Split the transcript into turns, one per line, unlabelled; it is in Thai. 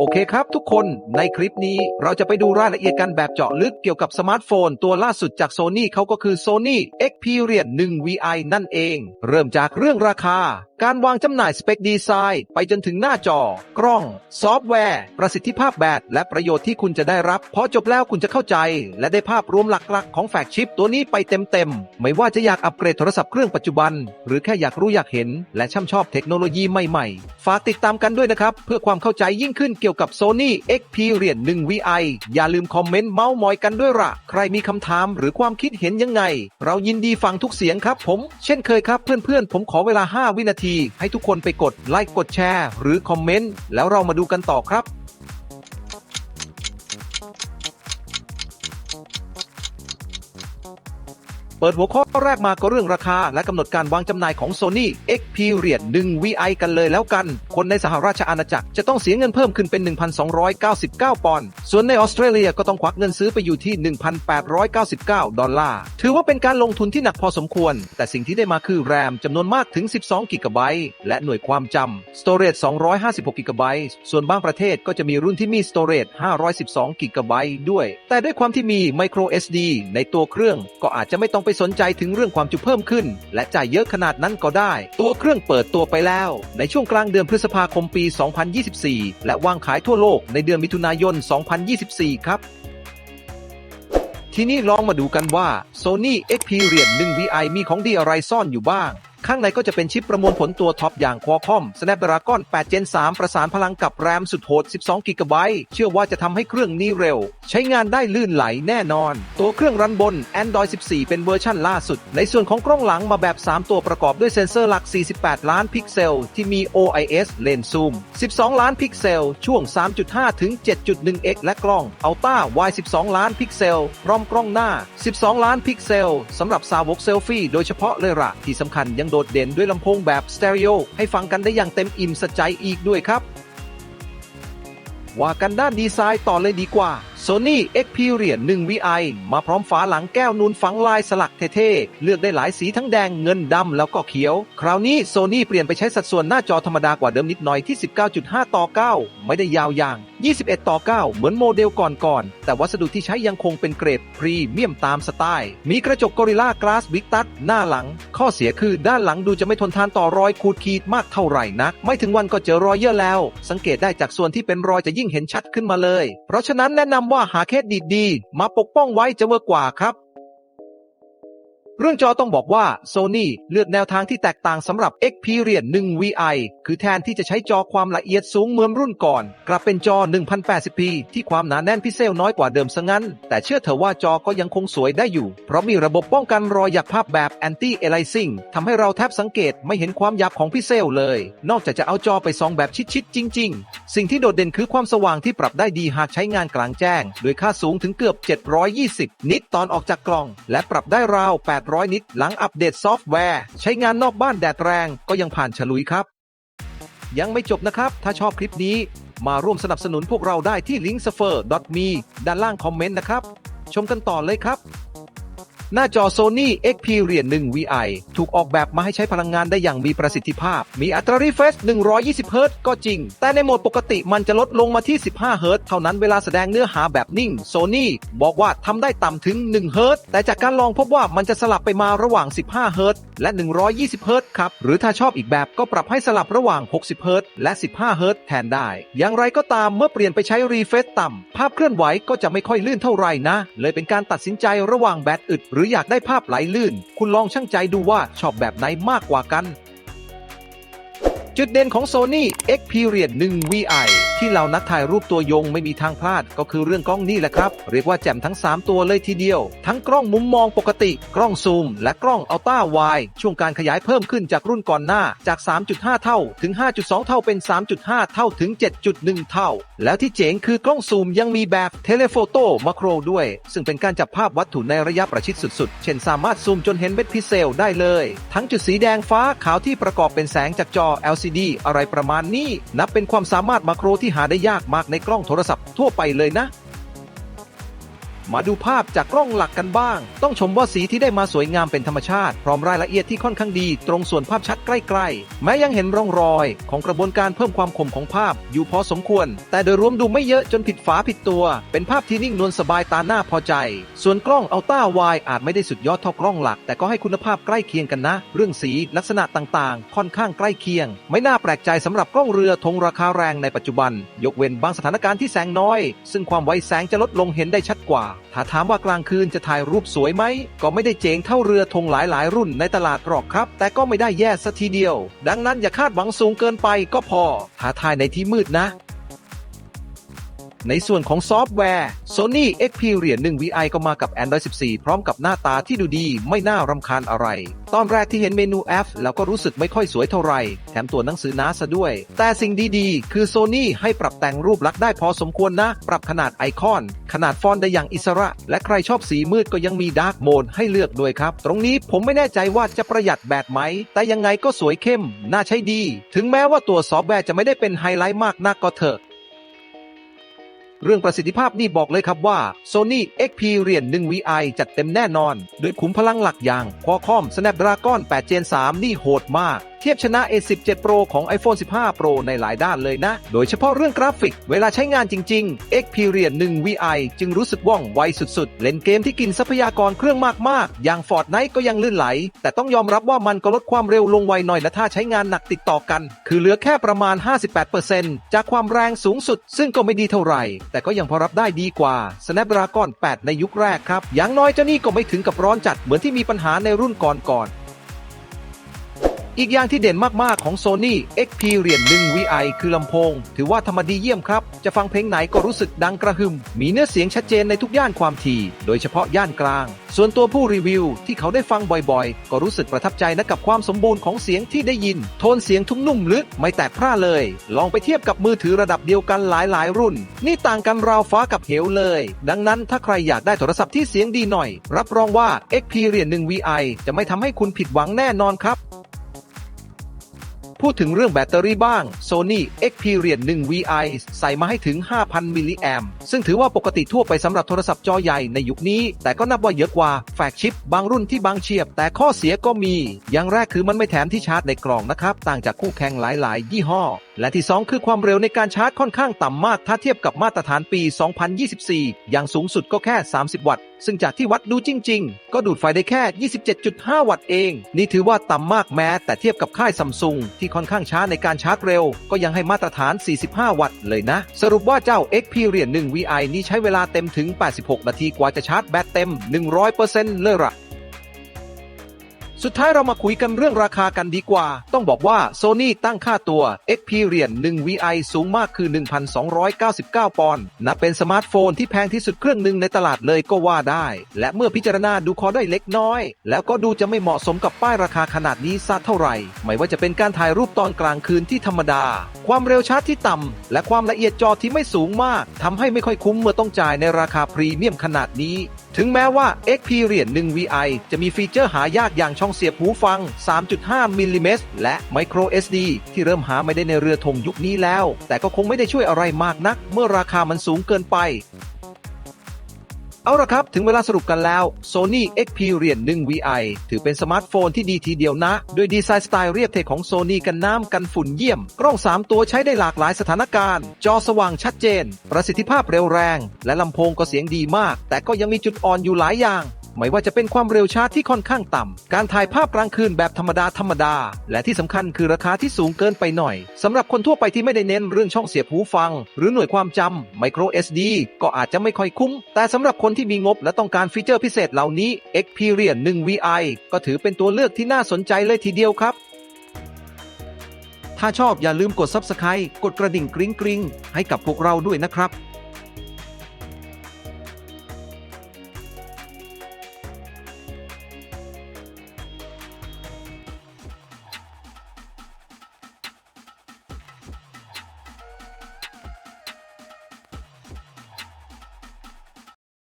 โอเคครับทุกคนในคลิปนี้เราจะไปดูรายละเอียดกันแบบเจาะลึกเกี่ยวกับสมาร์ทโฟน ตัวล่าสุดจาก Sony เขาก็คือ Sony Xperia 1 VI นั่นเอง เริ่มจากเรื่องราคา การวางจำหน่ายสเปคดีไซน์ไปจนถึงหน้าจอ กล้อง ซอฟต์แวร์ ประสิทธิภาพแบตและประโยชน์ที่คุณจะได้รับพอจบแล้วคุณจะเข้าใจ และได้ภาพรวมหลักๆ ของแฟกชิปตัวนี้ไปเต็มๆไม่ว่าจะอยากอัปเกรดโทรศัพท์เครื่องปัจจุบัน หรือแค่อยากรู้อยากเห็น และช่ำชอบเทคโนโลยีใหม่ๆฝากติดตามกันด้วยนะครับเพื่อความเข้าใจยิ่งขึ้นเกี่ยวกับ Sony Xperia 1 VI อย่าลืมคอมเมนต์เมาส์มอยกันด้วยละใครมีคำถามหรือความคิดเห็นยังไง เรายินดีฟังทุกเสียงครับผม เช่นเคยครับเพื่อนๆ ผมขอเวลา 5 วินาที ให้ทุกคนไปกดไลค์กดแชร์ หรือคอมเมนต์แล้วเรามาดูกันต่อครับ เปิดหัวข้อแรกมาก็เรื่องราคา และกำหนดการวางจำหน่ายของ Sony Xperia 1 VI กันเลยแล้วกัน คนในสหราชอาณาจักรจะต้องเสียเงินเพิ่มขึ้นเป็น 1,299 ปอนด์ ส่วนในออสเตรเลียก็ต้องควักเงินซื้อไปอยู่ที่ 1,899 ดอลลาร์ ถือว่าเป็นการลงทุนที่หนักพอสมควร แต่สิ่งที่ได้มาคือแรมจำนวนมากถึง 12 กิกะไบต์ และหน่วยความจำ Storage 256 กิกะไบต์ ส่วนบางประเทศก็จะมีรุ่นที่มี Storage 512 กิกะไบต์ด้วย แต่ด้วยความที่มี Micro SD ในตัวเครื่องก็อาจจะไม่ต้องไปสนใจถึงเรื่องความจุเพิ่มขึ้น และจ่ายเยอะขนาดนั้นก็ได้ ตัวเครื่องเปิดตัวไปแล้ว ในช่วงกลางเดือนพฤษภาคมปี 2024 และวางขายทั่วโลกในเดือนมิถุนายน 2024 ครับทีนี้ลองมาดูกันว่า Sony Xperia 1 VI มีของดีอะไรซ่อนอยู่บ้าง ข้างในก็จะเป็นชิปประมวลผลตัวท็อปอย่าง Qualcomm Snapdragon 8 Gen 3 ประสานพลังกับแรมสุดโหด 12 g b เชื่อว่าจะทำให้เครื่องนี้เร็ว ใช้งานได้ลื่นไหลแน่นอน ตัวเครื่องรันบน Android 14 เป็นเวอร์ชั่นล่าสุด ในส่วนของกล้องหลังมาแบบ 3 ตัวประกอบด้วยเซ็นเซอร์หลัก 48 ล้านพิกเซล ที่มี OIS เลนส์ซูม 12 ล้านพิกเซล ช่วง 3.5 ถึง 7.1x และกล้อง Ultra Y 12 ล้านพิกเซลพร้อมกล้องหน้า 12 ล้านพิกเซลสำหรับสาวกเซลฟี่โดยเฉพาะเลยละที่สำคัญยังโดดเด่นด้วยลำโพงแบบสเตอริโอให้ฟังกันได้อย่างเต็มอิ่มสะใจอีกด้วยครับ ว่ากันด้านดีไซน์ต่อเลยดีกว่า Sony Xperia 1 VI มาพร้อมฝาหลังแก้วนูนฝังลายสลักเท่ๆ เลือกได้หลายสีทั้งแดงเงินดำแล้วก็เขียว คราวนี้ Sony เปลี่ยนไปใช้สัดส่วนหน้าจอธรรมดากว่าเดิมนิดหน่อยที่ 19.5 ต่อ 9 ไม่ได้ยาวอย่าง 21 ต่อ 9 เหมือนโมเดลก่อนๆ แต่วัสดุที่ใช้ยังคงเป็นเกรดพรีเมียมตามสไตล์ มีกระจก Gorilla Glass Victus หน้าหลัง ข้อเสียคือด้านหลังดูจะไม่ทนทานต่อรอยขูดขีดมากเท่าไหร่นัก ไม่ถึงวันก็เจอรอยเยอะแล้ว สังเกตได้จากส่วนที่เป็นรอยจะยิ่งเห็นชัดขึ้นมาเลย เพราะฉะนั้นแนะนำว่าาหาเคสดีๆ มาปกป้องไว้จะเวิร์กกว่าครับ เรื่องจอต้องบอกว่า Sony เลือกแนวทางที่แตกต่างสำหรับ Xperia 1 VI คือแทนที่จะใช้จอความละเอียดสูงเหมือนรุ่นก่อน กลับเป็นจอ 1080p ที่ความหนาแน่นพิเศษน้อยกว่าเดิมซะงั้น แต่เชื่อเถอะว่าจอก็ยังคงสวยได้อยู่ เพราะมีระบบป้องกันรอยหยักภาพแบบ anti aliasing ทำให้เราแทบสังเกตไม่เห็นความหยับของพิเซลเลย นอกจากจะเอาจอไปส่องแบบชิดๆจริง ๆ สิ่งที่โดดเด่นคือความสว่างที่ปรับได้ดีหากใช้งานกลางแจ้งโดยค่าสูงถึงเกือบ 720 นิตตอนออกจากกล่อง และปรับได้ราว8ร้อยนิดหลังอัปเดตซอฟต์แวร์ ใช้งานนอกบ้านแดดแรงก็ยังผ่านฉลุยครับ ยังไม่จบนะครับ ถ้าชอบคลิปนี้ มาร่วมสนับสนุนพวกเราได้ที่ linksafer.me ด้านล่างคอมเมนต์นะครับ ชมกันต่อเลยครับ หน้าจอ Sony Xperia 1 VI ถูกออกแบบมาให้ใช้พลังงานได้อย่างมีประสิทธิภาพ มีอัตรา refresh 120 Hz ก็จริง แต่ในโหมดปกติมันจะลดลงมาที่ 15 Hz เท่านั้นเวลาแสดงเนื้อหาแบบนิ่ง Sony บอกว่าทำได้ต่ำถึง 1 Hz แต่จากการลองพบว่ามันจะสลับไปมาระหว่าง 15 Hz และ 120 Hz ครับ หรือถ้าชอบอีกแบบก็ปรับให้สลับระหว่าง 60 Hz และ 15 Hz แทนได้ อย่างไรก็ตามเมื่อเปลี่ยนไปใช้ refresh ต่ำภาพเคลื่อนไหวก็จะไม่ค่อยลื่นเท่าไหร่นะ เลยเป็นการตัดสินใจระหว่างแบตอึดหรืออยากได้ภาพไหลลื่น คุณลองชั่งใจดูว่าชอบแบบไหนมากกว่ากัน จุดเด่นของ Sony Xperia 1 VI ที่เหล่านักถ่ายรูปตัวยงไม่มีทางพลาด ก็คือเรื่องกล้องนี่แหละครับ เรียกว่าแจ่มทั้ง 3 ตัวเลยทีเดียว ทั้งกล้องมุมมองปกติ กล้องซูม และกล้องอัลต้าไวช่วงการขยายเพิ่มขึ้นจากรุ่นก่อนหน้าจาก 3.5 เท่า ถึง 5.2 เท่าเป็น 3.5 เท่าถึง 7.1 เท่า แล้วที่เจ๋งคือกล้องซูมยังมีแบบเทเลโฟโต้มาโครด้วย ซึ่งเป็นการจับภาพวัตถุในระยะประชิดสุดๆ เช่นสามารถซูมจนเห็นเม็ดพิเซลได้เลย ทั้งจุดสีแดงฟ้าขาวที่ประกอบเป็นแสงจากจอ LCD อะไรประมาณนี้ นับเป็นความสามารถมาโครที่หาได้ยากมากในกล้องโทรศัพท์ทั่วไปเลยนะ มาดูภาพจากกล้องหลักกันบ้าง ต้องชมว่าสีที่ได้มาสวยงามเป็นธรรมชาติ พร้อมรายละเอียดที่ค่อนข้างดี ตรงส่วนภาพชัดใกล้ๆ แม้ยังเห็นร่องรอย ของกระบวนการเพิ่มความคมของภาพ อยู่พอสมควร แต่โดยรวมดูไม่เยอะจนผิดฝาผิดตัว เป็นภาพที่นิ่งนวลสบายตาหน้าพอใจ ส่วนกล้องอัลต้าวายอาจไม่ได้สุดยอดเท่ากล้องหลัก แต่ก็ให้คุณภาพใกล้เคียงกันนะ เรื่องสีลักษณะต่างๆ ค่อนข้างใกล้เคียง ไม่น่าแปลกใจสำหรับกล้องเรือธงราคาแรงในปัจจุบัน ยกเว้นบางสถานการณ์ที่แสงน้อย ซึ่งความไวแสงจะลดลงเห็นได้ชัดกว่าถ้าถามว่ากลางคืนจะถ่ายรูปสวยไหม ก็ไม่ได้เจ๋งเท่าเรือธงหลายๆ รุ่นในตลาดหรอกครับ แต่ก็ไม่ได้แย่สัทีเดียว ดังนั้นอย่าคาดหวังสูงเกินไปก็พอ ถ้าทายในที่มืดนะ ในส่วนของซอฟต์แวร์ Sony Xperia 1 VI ก็มากับ Android 14 พร้อมกับหน้าตาที่ดูดี ไม่น่ารำคาญอะไร ตอนแรกที่เห็นเมนูแอปแล้วก็รู้สึกไม่ค่อยสวยเท่าไหร่ แถมตัวหนังสือหนาซะด้วย แต่สิ่งดีๆ คือ Sony ให้ปรับแต่งรูปลักษณ์ได้พอสมควรนะ ปรับขนาดไอคอน ขนาดฟอนต์ได้อย่างอิสระ และใครชอบสีมืดก็ยังมีดาร์กโหมดให้เลือกด้วยครับ ตรงนี้ผมไม่แน่ใจว่าจะประหยัดแบตไหม แต่ยังไงก็สวยเข้ม น่าใช้ดี ถึงแม้ว่าตัวซอฟต์แวร์จะไม่ได้เป็นไฮไลท์มากนักก็เถอะ เรื่องประสิทธิภาพนี่บอกเลยครับว่า Sony Xperia 1 VI จัดเต็มแน่นอนด้วยขุมพลังหลักอย่าง Qualcomm Snapdragon 8 Gen 3 นี่โหดมากเทียบชนะ A17 Pro ของ iPhone 15 Pro ในหลายด้านเลยนะ โดยเฉพาะเรื่องกราฟิก เวลาใช้งานจริง ๆ Xperia 1 VI จึงรู้สึกว่องไวสุดๆ เล่นเกมที่กินทรัพยากรเครื่องมากๆ อย่าง Fortnite ก็ยังลื่นไหล แต่ต้องยอมรับว่ามันก็ลดความเร็วลงไวหน่อยนะถ้าใช้งานหนักติดต่อกัน คือเหลือแค่ประมาณ 58%จากความแรงสูงสุด ซึ่งก็ไม่ดีเท่าไหร่ แต่ก็ยังพอรับได้ดีกว่า Snapdragon 8 ในยุคแรกครับ อย่างน้อยเจ้านี่ก็ไม่ถึงกับร้อนจัดเหมือนที่มีปัญหาในรุ่นก่อนๆ อีกอย่างที่เด่นมาก ๆ ของ Sony Xperia 1 VI คือลำโพง ถือว่าธรรมดีเยี่ยมครับ จะฟังเพลงไหนก็รู้สึกดังกระหึ่ม มีเนื้อเสียงชัดเจนในทุกย่านความถี่ โดยเฉพาะย่านกลาง ส่วนตัวผู้รีวิวที่เขาได้ฟังบ่อยๆ ก็รู้สึกประทับใจนะกับความสมบูรณ์ของเสียงที่ได้ยิน โทนเสียงทุ่มนุ่มลึกไม่แตกพร่าเลย ลองไปเทียบกับมือถือระดับเดียวกันหลายๆ รุ่น นี่ต่างกันราวฟ้ากับเหวเลย ดังนั้นถ้าใครอยากได้โทรศัพท์ที่เสียงดีหน่อย รับรองว่า Xperia 1 VI จะไม่ทำให้คุณผิดหวังแน่นอนครับ พูดถึงเรื่องแบตเตอรี่บ้าง Sony Xperia 1 VI ใส่มาให้ถึง 5,000 มิลลิแอมซึ่งถือว่าปกติทั่วไปสำหรับโทรศัพท์จอใหญ่ในยุคนี้ แต่ก็นับว่าเยอะกว่าแฟกชิปบางรุ่นที่บางเฉียบ แต่ข้อเสียก็มี อย่างแรกคือมันไม่แถมที่ชาร์จในกล่องนะครับ ต่างจากคู่แข่งหลาย ๆ ยี่ห้อ และที่ 2 คือความเร็วในการชาร์จค่อนข้างต่ำมากถ้าเทียบกับมาตรฐานปี 2024 อย่างสูงสุดก็แค่ 30 วัตต์ ซึ่งจากที่วัดดูจริง ๆ ก็ดูดไฟได้แค่ 27.5 วัตต์เอง นี่ถือว่าต่ำมากแม้ แต่เทียบกับค่ายซัมซุงที่ค่อนข้างช้าในการชาร์จเร็ว ก็ยังให้มาตรฐาน 45 วัตต์เลยนะ สรุปว่าเจ้า Xperia 1 VI นี้ใช้เวลาเต็มถึง 86 นาทีกว่าจะชาร์จแบตเต็ม 100%เลยล่ะ สุดท้ายเรามาคุยกันเรื่องราคากันดีกว่า ต้องบอกว่า Sony ตั้งค่าตัว Xperia 1 VI สูงมากคือ 1,299 ปอนด์ นับเป็นสมาร์ทโฟนที่แพงที่สุดเครื่องหนึ่งในตลาดเลยก็ว่าได้ และเมื่อพิจารณาดูคอได้เล็กน้อย แล้วก็ดูจะไม่เหมาะสมกับป้ายราคาขนาดนี้สักเท่าไหร่ ไม่ว่าจะเป็นการถ่ายรูปตอนกลางคืนที่ธรรมดา ความเร็วชาร์จที่ต่ำ และความละเอียดจอที่ไม่สูงมาก ทำให้ไม่ค่อยคุ้มเมื่อต้องจ่ายในราคาพรีเมียมขนาดนี้ ถึงแม้ว่า Xperia 1 VI จะมีฟีเจอร์หายากอย่างช่องเสียบหูฟัง 3.5 มิลลิเมตรและ Micro SD ที่เริ่มหาไม่ได้ในเรือธงยุคนี้แล้ว แต่ก็คงไม่ได้ช่วยอะไรมากนัก เมื่อราคามันสูงเกินไป เอาละครับ ถึงเวลาสรุปกันแล้ว Sony Xperia 1 VI ถือเป็นสมาร์ทโฟนที่ดีทีเดียวนะ ด้วยดีไซน์สไตล์เรียบเทของ Sony กันน้ำกันฝุ่นเยี่ยม กล้อง 3 ตัวใช้ได้หลากหลายสถานการณ์ จอสว่างชัดเจน ประสิทธิภาพเร็วแรง และลำโพงก็เสียงดีมาก แต่ก็ยังมีจุดอ่อนอยู่หลายอย่าง ไม่ว่าจะเป็นความเร็วชาร์จที่ค่อนข้างต่ำ การถ่ายภาพกลางคืนแบบธรรมดาธรรมดา และที่สำคัญคือราคาที่สูงเกินไปหน่อยสำหรับคนทั่วไปที่ไม่ได้เน้นเรื่องช่องเสียบหูฟัง หรือหน่วยความจำ Micro SD ก็อาจจะไม่ค่อยคุ้ม แต่สำหรับคนที่มีงบและต้องการฟีเจอร์พิเศษเหล่านี้ Xperia 1 VI ก็ถือเป็นตัวเลือกที่น่าสนใจเลยทีเดียวครับถ้าชอบอย่าลืมกด Subscribe กดกระดิ่งกริ๊งกริ๊งให้กับพวกเราด้วยนะครับ